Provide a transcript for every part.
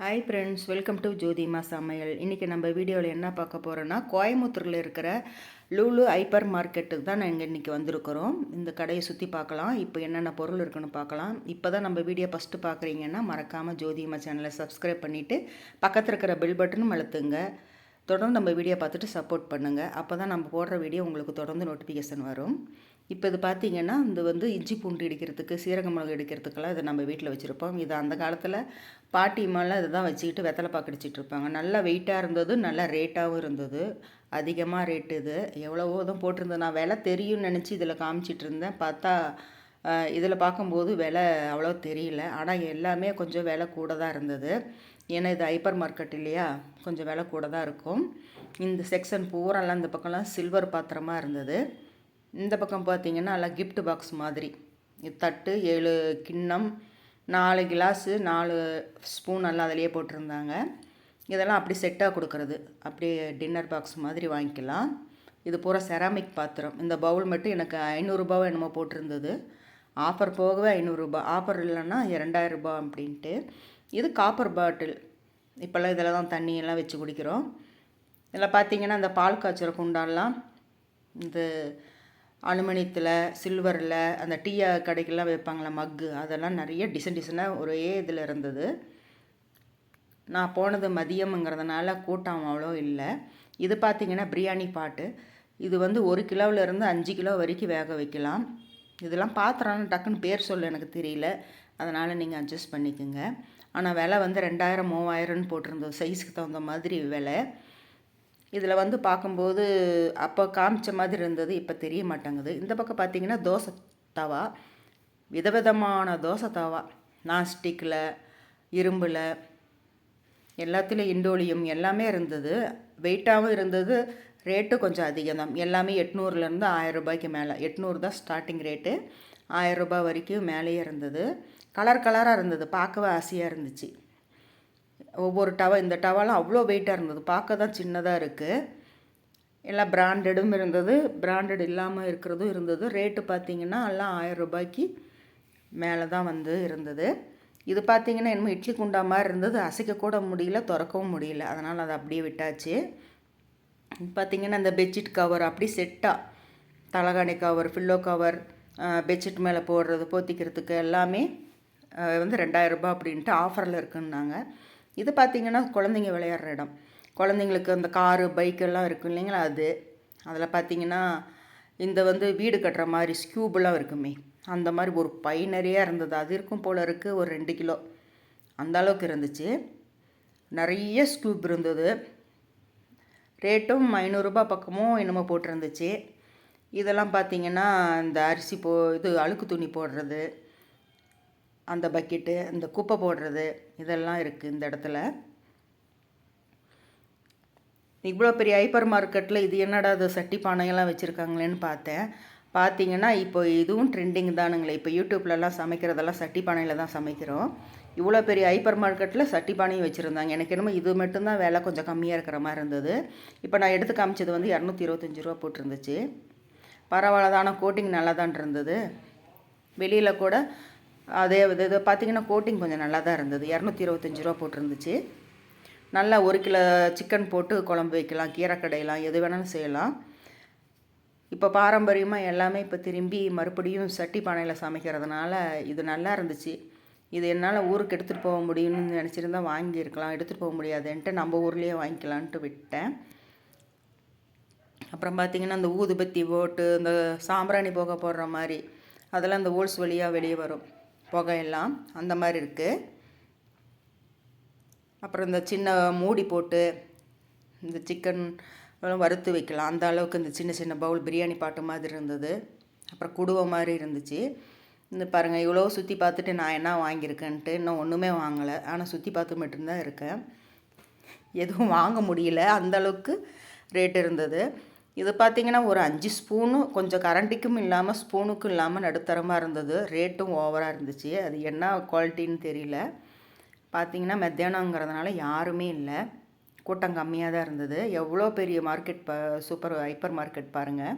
Hi friends welcome to Jothima சமையல் இன்றைக்கி நம்ம வீடியோவில் என்ன பார்க்க போகிறோன்னா கோயம்புத்தூரில் இருக்கிற லூலு ஹைப்பர் மார்க்கெட்டுக்கு தான் நாங்கள் இன்றைக்கி வந்திருக்கிறோம். இந்த கடையை சுற்றி பார்க்கலாம். இப்போ என்னென்ன பொருள் இருக்குன்னு பார்க்கலாம். இப்போ தான் நம்ம வீடியோ ஃபஸ்ட்டு பார்க்குறீங்கன்னா மறக்காமல் ஜோதிமா சேனலை சப்ஸ்கிரைப் பண்ணிவிட்டு பக்கத்தில் இருக்கிற பெல் பட்டனும் அழுத்துங்க. தொடர்ந்து நம்ம வீடியோ பார்த்துட்டு சப்போர்ட் பண்ணுங்கள் அப்போ தான் நம்ம போடுற வீடியோ உங்களுக்கு தொடர்ந்து நோட்டிஃபிகேஷன் வரும். இப்போ இது பார்த்தீங்கன்னா இந்த வந்து இஞ்சி பூண்டு இடிக்கிறதுக்கு சீரக மிளகு இடிக்கிறதுக்கெல்லாம் இதை நம்ம வீட்டில் வச்சுருப்போம். இது அந்த காலத்தில் பாட்டிமாலாம் இதை தான் வச்சுக்கிட்டு வெத்தலை பாக்கடிச்சிட்டு இருப்பாங்க. நல்லா வெயிட்டாக இருந்தது நல்லா ரேட்டாகவும் இருந்தது. அதிகமாக ரேட்டு இது. எவ்வளவோ தான் போட்டிருந்தது. நான் விலை தெரியும்னு நினச்சி இதில் காமிச்சிட்டு இருந்தேன். பார்த்தா இதில் பார்க்கும்போது விலை அவ்வளோ தெரியல. ஆனால் எல்லாமே கொஞ்சம் விலை கூட தான் இருந்தது. ஏன்னா இது ஹைப்பர் மார்க்கெட் இல்லையா? கொஞ்சம் விலை கூட தான் இருக்கும். இந்த செக்ஷன் பூராலாம் இந்த பக்கம்லாம் சில்வர் பாத்திரமாக இருந்தது. இந்த பக்கம் பார்த்தீங்கன்னா நல்லா கிஃப்ட் பாக்ஸ் மாதிரி. தட்டு ஏழு கிண்ணம் நாலு கிளாஸு நாலு ஸ்பூன் எல்லாம் அதிலேயே போட்டிருந்தாங்க. இதெல்லாம் அப்படி செட்டாக கொடுக்குறது. அப்படியே டின்னர் பாக்ஸ் மாதிரி வாங்கிக்கலாம். இது பூரா செராமிக் பாத்திரம். இந்த பவுல் மட்டும் எனக்கு ஐநூறுரூபாவோ என்னமோ போட்டிருந்தது. ஆஃபர் போகவே ஐநூறுரூபா ஆஃபர் இல்லைன்னா இரண்டாயிரரூபா அப்படின்ட்டு. இது காப்பர் பாட்டில் இப்போல்லாம் இதில் தான் தண்ணியெல்லாம் வச்சு குடிக்கிறோம். இதில் பார்த்தீங்கன்னா இந்த பால் காய்ச்சுற குண்டாலாம் இந்த அலுமினியத்தில் சில்வரில் அந்த டீ கடைக்கெல்லாம் வைப்பாங்களே மக்கு அதெல்லாம் நிறைய டிசைன் டிசைனாக ஒரே இதில் இருந்தது. நான் போனது மதியம்ங்கிறதுனால கூட்டம் அவ்வளோ இல்லை. இது பார்த்திங்கன்னா பிரியாணி பாட்டு. இது வந்து ஒரு கிலோவிலேருந்து அஞ்சு கிலோ வரைக்கும் வேக வைக்கலாம். இதெல்லாம் பாத்திரம் டக்குன்னு பேர் சொல்ல எனக்கு தெரியல. அதனால் நீங்கள் அட்ஜஸ்ட் பண்ணிக்கோங்க. ஆனால் விலை வந்து ரெண்டாயிரம் மூவாயிரம்னு போட்டிருந்தது சைஸுக்கு தகுந்த மாதிரி விலை. இதில் வந்து பார்க்கும்போது அப்போ காமிச்ச மாதிரி இருந்தது இப்போ தெரிய மாட்டேங்குது. இந்த பக்கம் பார்த்தீங்கன்னா தோசை தவா. விதவிதமான தோசை தவா. நான்ஸ்டிக்கில் இரும்பில் எல்லாத்துலேயும் இண்டோலியம் எல்லாமே இருந்தது. வெயிட்டாகவும் இருந்தது. ரேட்டு கொஞ்சம் அதிகம் தான் எல்லாமே எட்நூறுலேருந்து ஆயிரம் ரூபாய்க்கு மேலே. எட்நூறு தான் ஸ்டார்டிங் ரேட்டு ஆயிரம் ரூபாய் வரைக்கும் மேலேயே இருந்தது. கலர் கலராக இருந்தது பார்க்கவே ஆசையாக இருந்துச்சு. ஒவ்வொரு டவா இந்த டவெல்லாம் அவ்வளோ வெயிட்டாக இருந்தது. பார்க்க தான் சின்னதாக இருக்குது எல்லாம் பிராண்டடும் இருந்தது. பிராண்டட் இல்லாமல் இருக்கிறதும் இருந்தது. ரேட்டு பார்த்திங்கன்னா எல்லாம் ஆயிரம் ரூபாய்க்கு மேலே தான் வந்து இருந்தது. இது பார்த்திங்கன்னா என்னமோ இட்லி குண்டா மாதிரி இருந்தது. அசைக்கக்கூட முடியல திறக்கவும் முடியல. அதனால் அதை அப்படியே விட்டாச்சு. பார்த்திங்கன்னா இந்த பெட்ஷீட் கவர் அப்படி செட்டாக தலகாணி கவர் ஃபில்லோ கவர் பெட்ஷீட் மேலே போடுறது போத்திக்கிறதுக்கு எல்லாமே வந்து ரெண்டாயிரரூபா அப்படின்ட்டு ஆஃபரில் இருக்குன்னாங்க. இது பார்த்திங்கன்னா குழந்தைங்க விளையாடுற இடம். குழந்தைங்களுக்கு அந்த காரு பைக்கெல்லாம் இருக்கும் இல்லைங்களா அது? அதில் பார்த்திங்கன்னா இந்த வந்து வீடு கட்டுற மாதிரி ஸ்கியூபெலாம் இருக்குமே. அந்த மாதிரி ஒரு பை நிறையா இருந்தது. அது இருக்கும் போல் இருக்குது ஒரு ரெண்டு கிலோ. அந்த அளவுக்கு இருந்துச்சு. நிறைய ஸ்கூப் இருந்தது. ரேட்டும் ஐநூறுரூபா பக்கமும் என்னமோ போட்டிருந்துச்சு. இதெல்லாம் பார்த்திங்கன்னா இந்த அரிசி போ இது அழுக்கு துணி போடுறது. அந்த பக்கெட்டு இந்த குப்பை போடுறது இதெல்லாம் இருக்குது இந்த இடத்துல. இவ்வளோ பெரிய ஹைப்பர் மார்க்கெட்டில் இது என்னடா அது சட்டி பானையெல்லாம் வச்சுருக்காங்களேன்னு பார்த்தேன். பார்த்தீங்கன்னா இப்போ இதுவும் ட்ரெண்டிங் தானுங்களே. இப்போ யூடியூப்லலாம் சமைக்கிறதெல்லாம் சட்டி பானையில் தான் சமைக்கிறோம். இவ்வளோ பெரிய ஹைப்பர் மார்க்கெட்டில் சட்டி பானையும் வச்சுருந்தாங்க. எனக்கு என்னமோ இது மட்டும்தான் விலை கொஞ்சம் கம்மியாக இருக்கிற மாதிரி இருந்தது. இப்போ நான் எடுத்து காமிச்சது வந்து இரநூத்தி இருபத்தஞ்சி ரூபா போட்டிருந்துச்சு. பரவாயில்ல தானே கோட்டிங் நல்லா தான் இருந்தது. வெளியில் கூட அதே இது பார்த்திங்கன்னா கோட்டிங் கொஞ்சம் நல்லா தான் இருந்தது. இரநூத்தி இருபத்தஞ்சி ரூபா போட்டிருந்துச்சு. நல்லா ஒரு கிலோ சிக்கன் போட்டு குழம்பு வைக்கலாம் கீரை கடையலாம் எது வேணாலும் செய்யலாம். இப்போ பாரம்பரியமாக எல்லாமே இப்போ திரும்பி மறுபடியும் சட்டி பானையில் சமைக்கிறதுனால இது நல்லா இருந்துச்சு. இது என்னால் ஊருக்கு எடுத்துகிட்டு போக முடியும்னு நினச்சிருந்தா வாங்கியிருக்கலாம். எடுத்துகிட்டு போக முடியாதுன்ட்டு நம்ம ஊர்லேயே வாங்கிக்கலான்ட்டு விட்டேன். அப்புறம் பார்த்திங்கன்னா அந்த ஊதுபத்தி போட்டு இந்த சாம்பிராணி போக போடுற மாதிரி அதெல்லாம் இந்த ஓல்ஸ் வழியாக வெளியே வரும். புகையெல்லாம் அந்த மாதிரி இருக்குது அப்புறம் இந்த சின்ன மூடி போட்டு இந்த சிக்கன் வறுத்து வைக்கலாம். அந்த அளவுக்கு இந்த சின்ன சின்ன பவுல் பிரியாணி பாட்டு மாதிரி இருந்தது. அப்புறம் குடுவை மாதிரி இருந்துச்சு. இந்த பாருங்கள் இவ்வளோ சுற்றி பார்த்துட்டு நான் என்ன வாங்கியிருக்கேன்ட்டு இன்னும் ஒன்றுமே வாங்கலை. ஆனால் சுற்றி பார்த்து மட்டும்தான் இருக்கேன். எதுவும் வாங்க முடியல. அந்தளவுக்கு ரேட் இருந்தது. இது பார்த்திங்கன்னா ஒரு அஞ்சு ஸ்பூனு கொஞ்சம் கரண்டிக்கும் இல்லாமல் ஸ்பூனுக்கும் இல்லாமல் நடுத்தரமாக இருந்தது. ரேட்டும் ஓவராக இருந்துச்சு. அது என்ன குவாலிட்டின்னு தெரியல. பார்த்திங்கன்னா மத்தியானங்கிறதுனால யாருமே இல்லை. கூட்டம் கம்மியாக தான் இருந்தது. எவ்வளோ பெரிய மார்க்கெட் ப சூப்பர் ஹைப்பர் மார்க்கெட் பாருங்கள்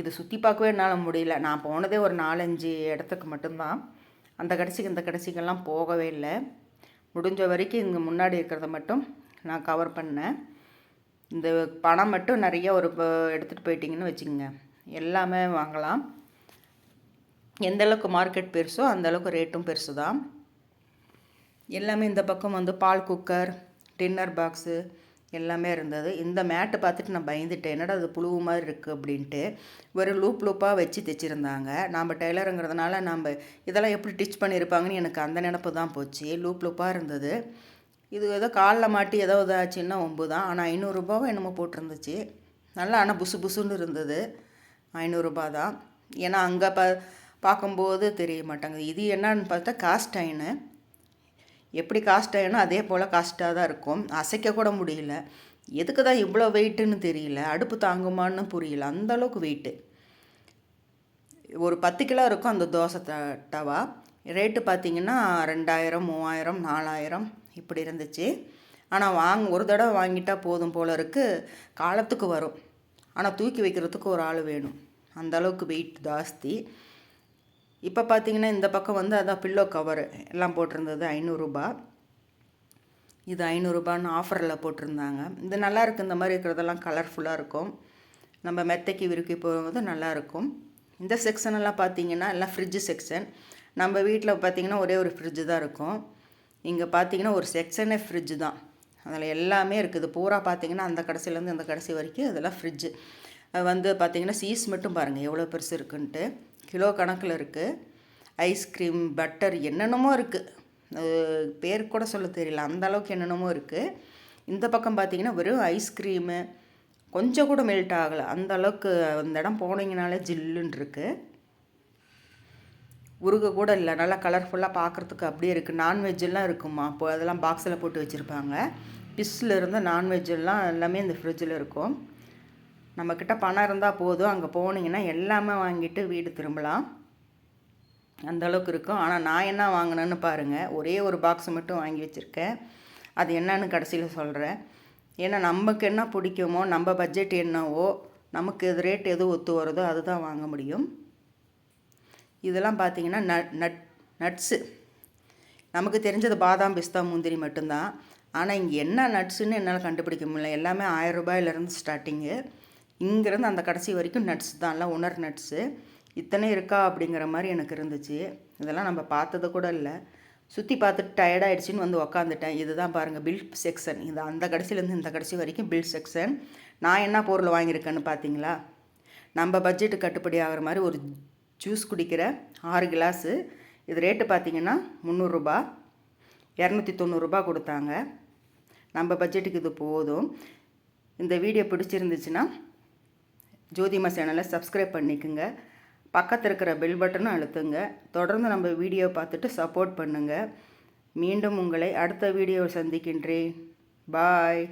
இது சுற்றி பார்க்கவே என்னால் முடியல. நான் போனதே ஒரு நாலஞ்சு இடத்துக்கு மட்டும்தான். அந்த கடைசிக்கு இந்த கடைசிக்கெல்லாம் போகவே இல்லை. முடிஞ்ச வரைக்கும் இங்கே முன்னாடி இருக்கிறத மட்டும் நான் கவர் பண்ணேன். இந்த பணம் மட்டும் நிறைய ஒரு எடுத்துகிட்டு போயிட்டிங்கன்னு வச்சுக்கோங்க. எல்லாமே வாங்கலாம். எந்தளவுக்கு மார்க்கெட் பெருசோ அந்த அளவுக்கு ரேட்டும் பெருசு தான் எல்லாமே இந்த பக்கம் வந்து பால் குக்கர் டின்னர் பாக்ஸு எல்லாமே இருந்தது. இந்த மேட்டை பார்த்துட்டு நான் பயந்துட்டேன். என்னடா அது புழுவு மாதிரி இருக்குது அப்படின்ட்டு. ஒரு லூப் லூப்பாக வச்சு தைச்சிருந்தாங்க. நாம் டெய்லருங்கிறதுனால நம்ம இதெல்லாம் எப்படி டிச் பண்ணியிருப்பாங்கன்னு எனக்கு அந்த நினப்பு தான் போச்சு. லூப் லூப்பாக இருந்தது. இது ஏதோ காலில் மாட்டி ஏதோ இதாச்சுன்னா ஒம்பு தான். ஆனால் ஐநூறுரூபாவும் என்னமோ போட்டிருந்துச்சு. நல்லா ஆனால் புசு புசுன்னு இருந்தது. ஐநூறுரூபா தான். ஏன்னா அங்கே ப பார்க்கும்போது தெரிய மாட்டாங்குது. இது என்னன்னு பார்த்தா காஸ்ட் ஐனு எப்படி காஸ்ட் ஆகினோ அதே போல் காஸ்ட்டாக தான் இருக்கும். அசைக்க கூட முடியல. எதுக்கு தான் இவ்வளோ வெயிட்டுன்னு தெரியல. அடுப்பு தாங்குமான்னு புரியல. அந்தளவுக்கு வெயிட்டு ஒரு பத்து கிலோ இருக்கும் அந்த தோசை த டவா ரேட்டு பார்த்திங்கன்னா ரெண்டாயிரம் மூவாயிரம் நாலாயிரம் இப்படி இருந்துச்சு. ஆனால் வாங்க ஒரு தடவை வாங்கிட்டால் போதும் போல இருக்குது காலத்துக்கு வரும். ஆனால் தூக்கி வைக்கிறதுக்கு ஒரு ஆள் வேணும். அந்த அளவுக்கு வெயிட் ஜாஸ்தி. இப்போ பார்த்தீங்கன்னா இந்த பக்கம் வந்து அதான் பில்லோ கவர் எல்லாம் போட்டிருந்தது ஐநூறுரூபா இது ஐநூறுரூபான்னு ஆஃபரில் போட்டிருந்தாங்க. இது நல்லாயிருக்கு இந்த மாதிரி இருக்கிறதெல்லாம் கலர்ஃபுல்லாக இருக்கும். நம்ம மெத்தைக்கு விருக்கி போகும்போது நல்லாயிருக்கும் இந்த செக்ஷனெல்லாம் பார்த்திங்கன்னா பார்த்தீங்கன்னா எல்லாம் ஃப்ரிட்ஜு செக்ஷன் நம்ம வீட்டில் பார்த்தீங்கன்னா ஒரே ஒரு ஃப்ரிட்ஜு தான் இருக்கும். இங்கே பார்த்தீங்கன்னா ஒரு செக்ஷனே ஃப்ரிட்ஜு தான். அதில் எல்லாமே இருக்குது. பூரா பார்த்தீங்கன்னா அந்த கடைசிலேருந்து அந்த கடைசி வரைக்கும் அதெல்லாம் ஃப்ரிட்ஜு அது வந்து பார்த்திங்கன்னா சீஸ் மட்டும் பாருங்கள் எவ்வளோ பெருசு இருக்குன்ட்டு. கிலோ கணக்கில் இருக்குது ஐஸ்கிரீம் பட்டர் என்னென்னமோ இருக்குது பேர் கூட சொல்ல தெரியல அந்த அளவுக்கு என்னென்னமோ இருக்குது இந்த பக்கம் பார்த்தீங்கன்னா வெறும் ஐஸ்கிரீமு கொஞ்சம் கூட மெல்ட் ஆகலை. அந்த அளவுக்கு அந்த இடம் போனீங்கனாலே ஜில்லுன்னு இருக்குது உருக கூட இல்லை. நல்லா கலர்ஃபுல்லாக பார்க்குறதுக்கு அப்படியே இருக்குது நான்வெஜ்ஜெல்லாம் இருக்குமா? அப்போ அதெல்லாம் பாக்ஸில் போட்டு வச்சுருப்பாங்க. பிஸ்ஸில் இருந்து நான்வெஜ்ஜெல்லாம் எல்லாமே இந்த ஃப்ரிட்ஜில் இருக்கும். நம்மக்கிட்ட பணம் இருந்தால் போதும். அங்கே போனீங்கன்னா எல்லாமே வாங்கிட்டு வீடு திரும்பலாம். அந்த அளவுக்கு இருக்கும். ஆனால் நான் என்ன வாங்கினேன்னு பாருங்கள் ஒரே ஒரு பாக்ஸ் மட்டும் வாங்கி வச்சுருக்கேன். அது என்னன்னு கடைசியில் சொல்கிறேன் ஏன்னா நமக்கு என்ன பிடிக்குமோ நம்ம பட்ஜெட் என்னவோ நமக்கு இது ரேட் எது ஒத்து வருதோ அதுதான் வாங்க முடியும். இதெல்லாம் பார்த்தீங்கன்னா நட் நட் நட்ஸு நமக்கு தெரிஞ்சது பாதாம் பிஸ்தா முந்திரி மட்டும்தான். ஆனால் இங்கே என்ன நட்ஸுன்னு என்னால் கண்டுபிடிக்க முடியல. எல்லாமே ஆயிரம் ரூபாயிலேருந்து ஸ்டார்டிங்கு இங்கேருந்து அந்த கடைசி வரைக்கும் நட்ஸ் தான்லாம் உணர் நட்ஸு இத்தனை இருக்கா அப்படிங்கிற மாதிரி எனக்கு இருந்துச்சு. இதெல்லாம் நம்ம பார்த்தது கூட இல்லை. சுற்றி பார்த்துட்டு டயர்டாயிடுச்சின்னு வந்து உக்காந்துட்டேன். இதுதான் பாருங்கள் பில் செக்ஷன் இது அந்த கடைசிலேருந்து இந்த கடைசி வரைக்கும் பில் செக்ஷன் நான் என்ன பொருள் வாங்கியிருக்கேன்னு பார்த்தீங்களா? நம்ம பட்ஜெட்டு கட்டுப்படி ஆகிற மாதிரி ஒரு ஜூஸ் குடிக்கிற ஆறு கிளாஸு. இது ரேட்டு பார்த்திங்கன்னா முந்நூறுரூபா இரநூத்தி தொண்ணூறுரூபா கொடுத்தாங்க. நம்ம பட்ஜெட்டுக்கு இது போதும். இந்த வீடியோ பிடிச்சிருந்துச்சுன்னா ஜோதிமா சேனலை சப்ஸ்கிரைப் பண்ணிக்கோங்க. பக்கத்தில் இருக்கிற பெல் பட்டனும் அழுத்துங்க. தொடர்ந்து நம்ம வீடியோ பார்த்துட்டு சப்போர்ட் பண்ணுங்கள் மீண்டும் உங்களை அடுத்த வீடியோவில் சந்திக்கின்றேன். பாய்